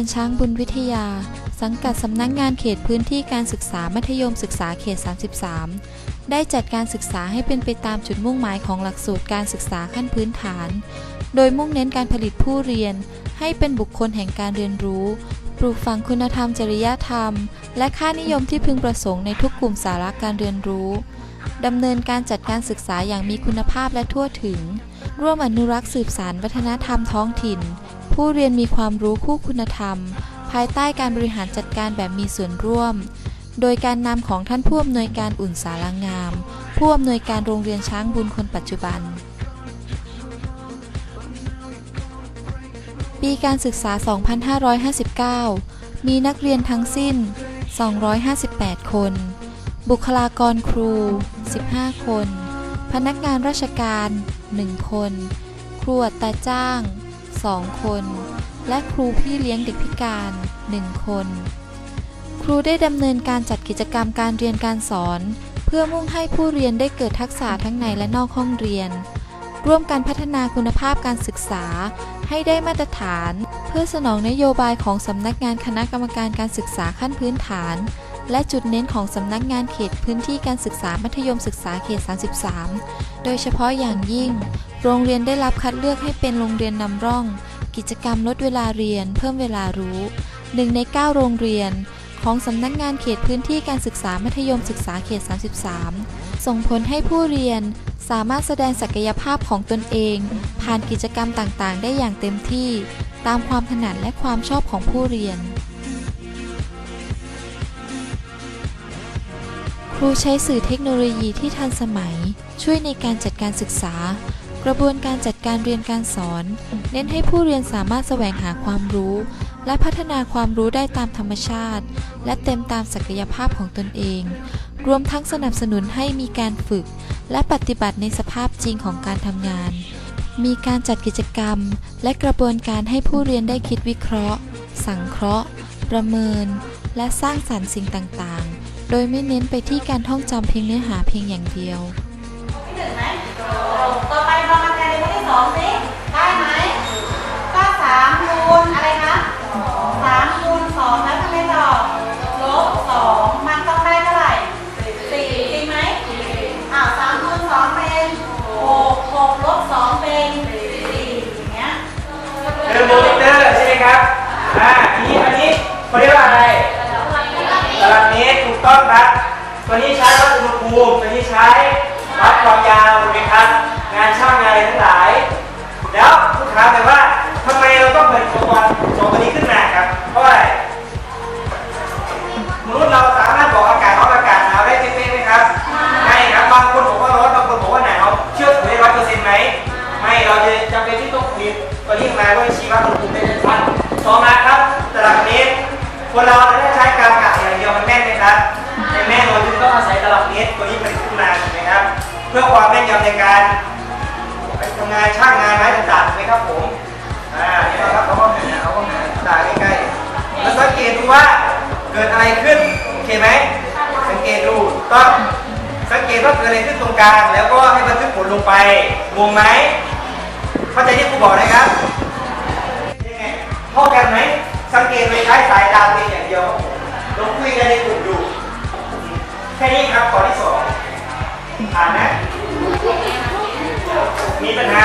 เรียนช้างบุญวิทยา สังกัดสำนักงานเขตพื้นที่การศึกษามัธยมศึกษาเขต 33 ได้จัดการศึกษาให้เป็นไปตามจุดมุ่งหมายของหลักสูตรการศึกษาขั้นพื้นฐาน โดยมุ่งเน้นการผลิตผู้เรียน ให้เป็นบุคคลแห่งการเรียนรู้ ปลูกฝังคุณธรรมจริยธรรม และค่านิยมที่พึงประสงค์ในทุกกลุ่มสาระการเรียนรู้ดำเนินการจัดการศึกษาอย่างมีคุณภาพและทั่วถึง ร่วมอนุรักษ์สืบสานวัฒนธรรมท้องถิ่น ผู้เรียนมีความรู้คู่คุณธรรม ภายใต้การบริหารจัดการแบบมีส่วนร่วม โดยการนำของท่านผู้อำนวยการอุ่นสารางาม ผู้อำนวยการโรงเรียนช้างบุญคนปัจจุบัน ปีการศึกษา 2559 มีนักเรียนทั้งสิ้น 258 คน บุคลากรครู 15 คน พนักงานราชการ 1 คน ครูอัตราจ้าง 2 คน และครูพี่เลี้ยงเด็กพิการ 1 คน ครูได้ดำเนินการจัดกิจกรรมการเรียนการสอน เพื่อมุ่งให้ผู้เรียนได้เกิดทักษะทั้งในและนอกห้องเรียน ร่วมกันพัฒนาคุณภาพการศึกษา ให้ได้มาตรฐาน เพื่อสนองนโยบายของสำนักงานคณะกรรมการการศึกษาขั้นพื้นฐาน และจุดเน้นของสำนักงานเขตพื้นที่การศึกษามัธยมศึกษาเขต 33 โดยเฉพาะอย่างยิ่ง โรงเรียนได้รับคัดเลือกให้เป็นโรงเรียนนำร่อง กิจกรรมลดเวลาเรียน เพิ่มเวลารู้หนึ่งใน 9 โรงเรียน ของสำนักงานเขตพื้นที่การศึกษามัธยมศึกษาเขต 33 ส่งผลให้ผู้เรียนสามารถแสดงศักยภาพของตนเอง ผ่านกิจกรรมต่างๆ ได้อย่างเต็มที่ ตามความถนัดและความชอบของผู้เรียน ครูใช้สื่อเทคโนโลยีที่ทันสมัย ช่วยในการจัดการศึกษา กระบวนการจัดการเรียนการสอน เน้นให้ผู้เรียนสามารถแสวงหาความรู้ และพัฒนาความรู้ได้ตามธรรมชาติ และเต็มตามศักยภาพของตนเอง รวมทั้งสนับสนุนให้มีการฝึก และปฏิบัติในสภาพจริงของการทำงาน มีการจัดกิจกรรม และกระบวนการให้ผู้เรียนได้คิดวิเคราะห์ สังเคราะห์ ประเมิน และสร้างสรรค์สิ่งต่างๆ โดยไม่เน้นไปที่การท่องจำเพียงเนื้อหาเพียงอย่างเดียว ต่อไปเรามาแทนในข้อที่สองสิได้ไหมก็สามคูณอะไรนะสามคูณสองแล้วทำไมต่อลบสองมันต้องได้เท่าไหร่สี่จริงไหมอ้าวสามคูณสองเป็นหกหกลบสองเป็นสี่อย่างเงี้ยคือโมนิเตอร์ใช่ไหมครับ อ่าอันนี้อันนี้เขาเรียกว่าอะไรตลับเมตรถูกต้องครับ ตัวนี้ใช้วัดอุณหภูมิ ตัวนี้ใช้วัดความยาว ไหมครับ งานช่างงานอะไรทั้งหลาย แล้วผู้ถามแต่ว่าทำไมเราต้องเปิดอุปกรณ์สองตัวนี้ขึ้นมาครับ เพราะอะไรมนุษย์เราสามารถบอกอากาศร้อนอากาศหนาวได้เป๊ะๆไหมครับไม่ครับบางคนบอกว่าร้อนบางคนบอกว่าหนาวเชื่อถือได้ร้อยเปอร์เซ็นต์ไหมไม่เราจะจำเป็นที่ต้องคิดตัวนี้มาด้วยชีวอุณหภูมิได้ชัดสองนะครับตารางเมตรคนเราถ้าใช้การกะอย่างเดียวมันแม่นไหมครับไม่แม่นเราจึงต้องอาศัยตารางเมตรตัวนี้ผลิตขึ้นมาถูกไหมครับ เพื่อความแม่นยำในการไปทำงานช่างงานไม้ต่างๆถูกไหมครับผมอ่านี่นะครับเขาก็หาเขาก็หาตาใกล้ๆแล้วสังเกตดูว่าเกิดอะไรขึ้นโอเคไหมสังเกตดูต้องสังเกตว่าเกิดอะไรขึ้นตรงกลางแล้วก็ให้บันทึกผลลงไปงงไหมเข้าใจที่ครูบอกนะครับยังไงเข้ากันไหมสังเกตโดยใช้สายตาเพียงอย่างเดียวลองคุยกันในกลุ่มดูแค่นี้ครับข้อที่สอง มีปั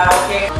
Okay.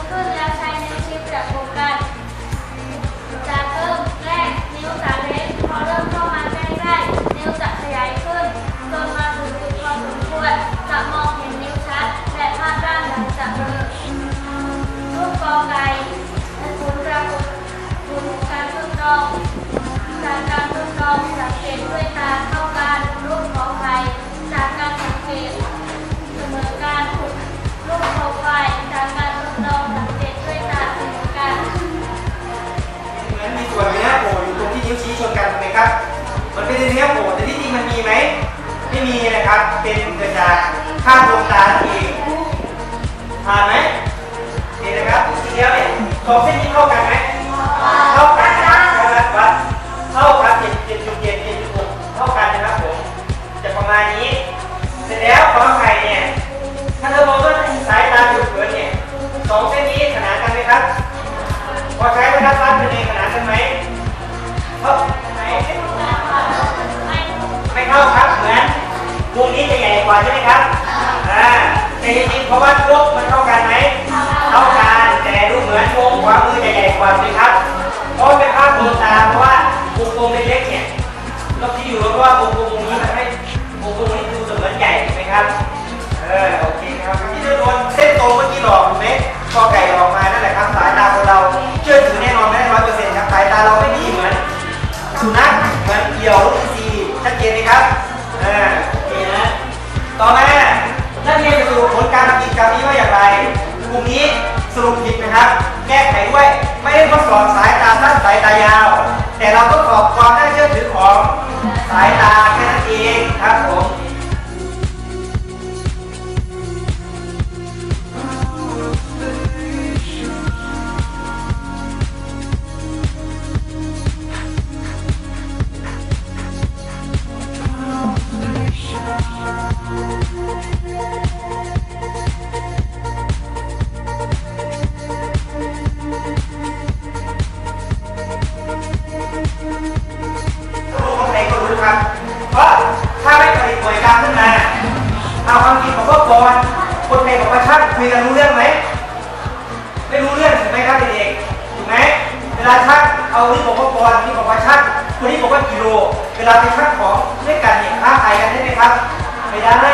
่อใช่ไหมครับอ่าในจริงเพราะว่ายกมันเท่ากันไหมเท่ากันแต่ดูเหมือนวงขวามือใหญ่กว่าสิครับเพราะเป็นภาพดวงตาเพราะว่าวงกลมเล็กๆเนี่ยเราคิดอยู่แล้วว่าวงกลมนี้มันให้วงกลมนี้ดูเสมือนใหญ่ใช่ไหมครับเออโอเคครับที่จะโดนเส้นโตรงเมื่อกี้หลอกถูกไหมกอไก่หลอกมานั่นแหละครับสายตาของเราเชื่อถือแน่นอนไม่ด้ร้อยเปอร์เซ็นต์ครับสายตาเราไม่ดีเหมือนสุนัขเหมือนเกี่ยว ก่อนสายตาสั้นสายตายาว แต่เราต้อง เอาที่บอกว่าปอนด์ที่บอกว่าชั่งคนนี้บอกว่ากิโล เวลาไปชั่งของด้วยกันเนี่ยค้าขายกันได้ไหมครับ ไม่ได้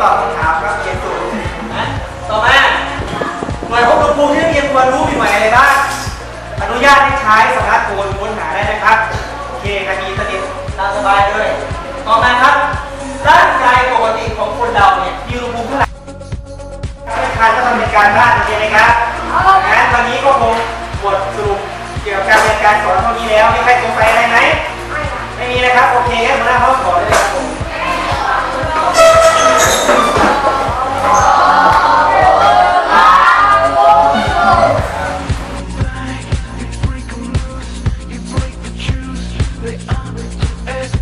ตอบคำถามครับเกียรติสูงต่อมาหน่วยควบคุมที่เรียนควรรู้มีหน่วยอะไรบ้างอนุญาตให้ใช้สำนักโอนค้นหาได้นะครับเคครับมีอินเทอร์ตามสบายเลยต่อมาครับร่างกายปกติของคนเราเนี่ยมีรูปหภูมิเท่าไหร่ธนาคารก็ทำเป็นการบ้านโอเคไหมครับ as